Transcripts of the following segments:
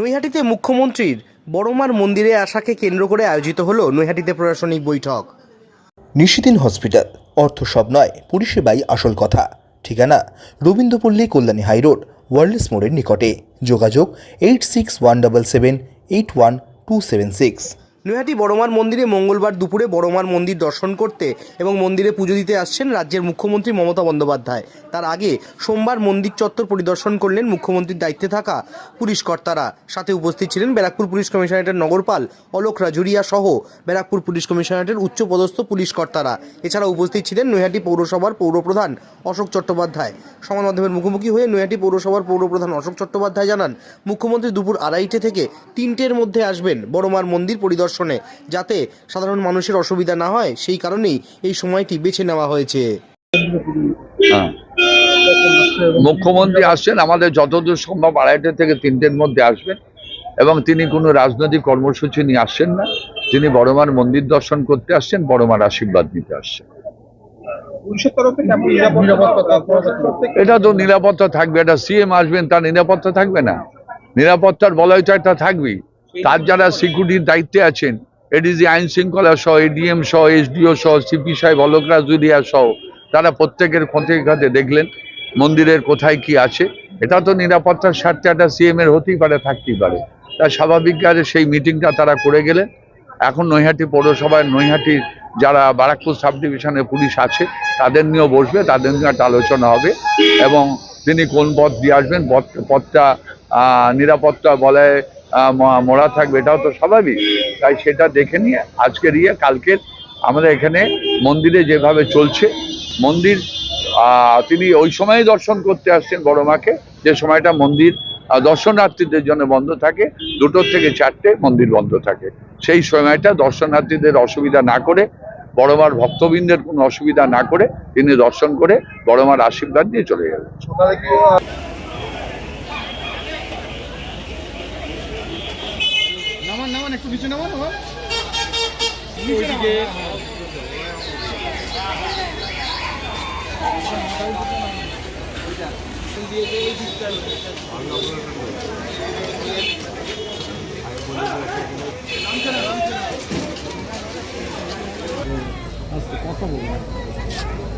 নৈহাটিতে মুখ্যমন্ত্রীর বড়মার মন্দিরে আসাকে কেন্দ্র করে আয়োজিত হল নৈহাটিতে প্রশাসনিক বৈঠক। নিশিদিন হসপিটাল, অর্থ সব নয়, পরিষেবাই আসল কথা। ঠিকানা, রবীন্দ্রপল্লী কল্যাণী হাইরোড ওয়ার্ল্ডস মোড়ের নিকটে। যোগাযোগ, eight six one double seven, eight one two seven six. Naihati বড়মার মন্দিরে মঙ্গলবার দুপুরে বড়মার মন্দির দর্শন করতে এবং মন্দিরে পুজো দিতে আসছেন রাজ্যের মুখ্যমন্ত্রী মমতা বন্দ্যোপাধ্যায়। তার আগে সোমবার মন্দির চত্বর পরিদর্শন করলেন মুখ্যমন্ত্রীর দায়িত্বে থাকা পুলিশ কর্তারা। সাথে উপস্থিত ছিলেন ব্যারাকপুর পুলিশ কমিশনারেটের নগরপাল অলোক রাজুরিয়া সহ ব্যারাকপুর পুলিশ কমিশনারেটের উচ্চপদস্থ পুলিশ কর্তারা। এছাড়া উপস্থিত ছিলেন নৈহাটি পৌরসভার পৌরপ্রধান অশোক চট্টোপাধ্যায়। সমাজ মাধ্যমের মুখোমুখি হয়ে নৈহাটি পৌরসভার পৌরপ্রধান অশোক চট্টোপাধ্যায় জানান, মুখ্যমন্ত্রী দুপুর আড়াইটে থেকে তিনটের মধ্যে আসবেন বড়মার মন্দির পরিদর্শনে যাতে সাধারণ মানুষের অসুবিধা না হয়, সেই কারণেই এই সময়টি বেছে নেওয়া হয়েছে। হ্যাঁ। মুখ্যমন্ত্রী আসছেন, আমাদের যতদূর সম্ভব আড়াইটে থেকে তিনটের মধ্যে আসবেন এবং তিনি কোনো রাজনৈতিক কর্মসূচি নিয়ে আসছেন না। তিনি বড়মার মন্দির দর্শন করতে আসছেন, বড়মার আশীর্বাদ নিতে আসছেন। এটা তো নিরাপত্তা থাকবে, এটা সিএম আসবেন, তার নিরাপত্তা থাকবে না। নিরাপত্তার বলয় তো একটা থাকবেই। তার যারা সিকিউরিটির দায়িত্বে আছেন এডিজি আইন শৃঙ্খলা সহ এডিএম সহ এসডিও সহ সিপি সাহেব, অলোক রাজুরিয়া সহ, তারা প্রত্যেকের খতে খাতে দেখলেন, মন্দিরের কোথায় কি আছে। এটা তো নিরাপত্তার স্বার্থে একটা সিএম এর হতেই পারে, থাকতেই পারে। তা স্বাভাবিক কাজে সেই মিটিংটা তারা করে গেলেন। এখন নৈহাটি পৌরসভায় নৈহাটির যারা বারাকপুর সাব ডিভিশনের পুলিশ আছে, তাদের নিয়েও বসবে, তাদের নিয়ে একটা আলোচনা হবে এবং তিনি কোন পথ দিয়ে আসবেন পথ পথটা নিরাপত্তা বলায় মোড়া থাকবে, এটাও তো স্বাভাবিক। তাই সেটা দেখে নিয়ে আজকের ইয়ে কালকের আমাদের এখানে মন্দিরে যেভাবে চলছে, মন্দির তিনি ওই সময়ই দর্শন করতে আসছেন বড় মাকে, যে সময়টা মন্দির দর্শনার্থীদের জন্য বন্ধ থাকে, দুটোর থেকে চারটে মন্দির বন্ধ থাকে। সেই সময়টা দর্শনার্থীদের অসুবিধা না করে বড়মার ভক্তবৃন্দের কোনো অসুবিধা না করে, তিনি দর্শন করে বড়মার আশীর্বাদ নিয়ে চলে যাবেন সকালে কি নামান একটু নিচে নামান নামান ওইদিকে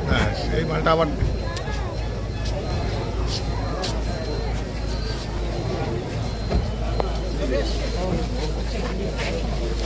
হ্যাঁ সেই মালটা আবার